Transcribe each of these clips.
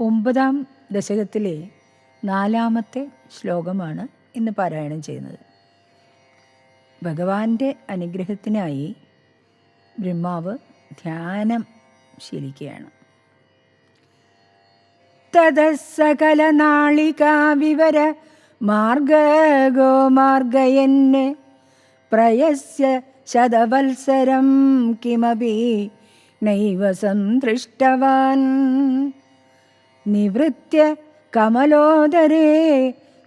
ഒമ്പതാം ദശകത്തിലെ നാലാമത്തെ ശ്ലോകമാണ് ഇന്ന് പാരായണം ചെയ്യുന്നത്. ഭഗവാന്റെ അനുഗ്രഹത്തിനായി ബ്രഹ്മാവ് ധ്യാനം ശീലിക്കുകയാണ്. തതസകല നാളികാവിവര മാർഗോ മാർഗയന് പ്രയസ്യ ശതവത്സരം കിമപി നൈവ സന്തൃഷ്ടവാൻ നിവൃത്യ കമലോദരേ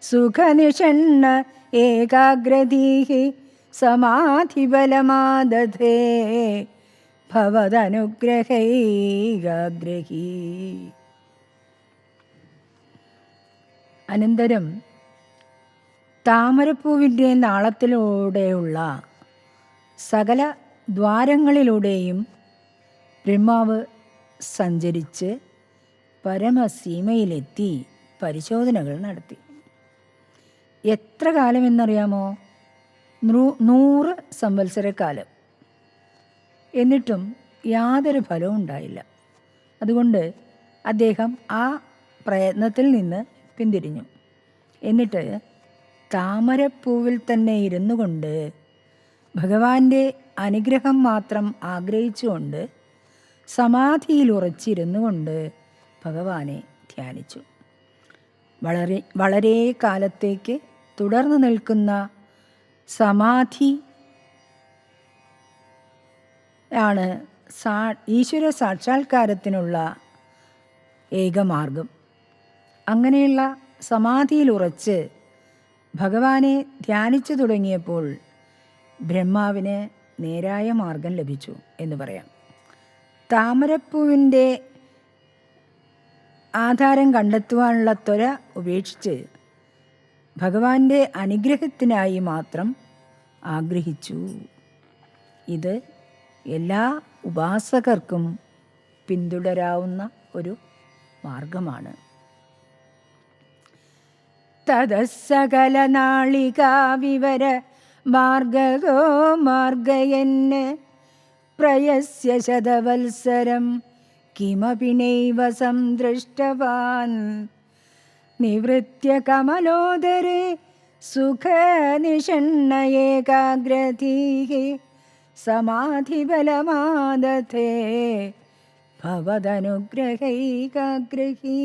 സുഖനിഷണ്ണ ഏകാഗ്രതീഹി സമാധിബലമാദധേ ഭവതനുഗ്രഹൈകാഗ്രഹീ. അനന്തരം താമരപ്പൂവിന്റെ നാളത്തിലൂടെയുള്ള സകല ദ്വാരങ്ങളിലൂടെയും ബ്രഹ്മാവ് സഞ്ചരിച്ച് പരമസീമയിലെത്തി പരിശോധനകൾ നടത്തി. എത്ര കാലമെന്നറിയാമോ? നൂറ് സംവത്സരക്കാലം. എന്നിട്ടും യാതൊരു ഫലവും ഉണ്ടായില്ല. അതുകൊണ്ട് അദ്ദേഹം ആ പ്രയത്നത്തിൽ നിന്ന് പിന്തിരിഞ്ഞു. എന്നിട്ട് താമരപ്പൂവിൽ തന്നെ ഇരുന്നു കൊണ്ട് ഭഗവാന്റെ അനുഗ്രഹം മാത്രം ആഗ്രഹിച്ചുകൊണ്ട് സമാധിയിൽ ഉറച്ചിരുന്നു കൊണ്ട് ഭഗവാനെ ധ്യാനിച്ചു. വളരെ വളരെ കാലത്തേക്ക് തുടർന്നു നിൽക്കുന്ന സമാധി ആണ് സാ ഈശ്വര സാക്ഷാത്കാരത്തിനുള്ള ഏകമാർഗം അങ്ങനെയുള്ള സമാധിയിൽ ഉറച്ച് ഭഗവാനെ ധ്യാനിച്ചു തുടങ്ങിയപ്പോൾ ബ്രഹ്മാവിന് നേരായ മാർഗം ലഭിച്ചു എന്ന് പറയാം. താമരപ്പൂവിന്റെ ആധാരം കണ്ടെത്തുവാനുള്ള ത്വര ഉപേക്ഷിച്ച് ഭഗവാന്റെ അനുഗ്രഹത്തിനായി മാത്രം ആഗ്രഹിച്ചു. ഇത് എല്ലാ ഉപാസകർക്കും പിന്തുടരാവുന്ന ഒരു മാർഗമാണ്. തതസകല നാളികാവിവര മാർഗോ മാർഗയന് പ്രയസ്യ ശതവത്സരം കിമപി നൈവ സന്തൃഷ്ടവാൻ നിവൃത്യ കമലോദരെ സുഖനിഷണ്ണയേകാഗ്രധീ സമാധിബലമാദധേ ഭവദനുഗ്രഹൈകാഗ്രഹീ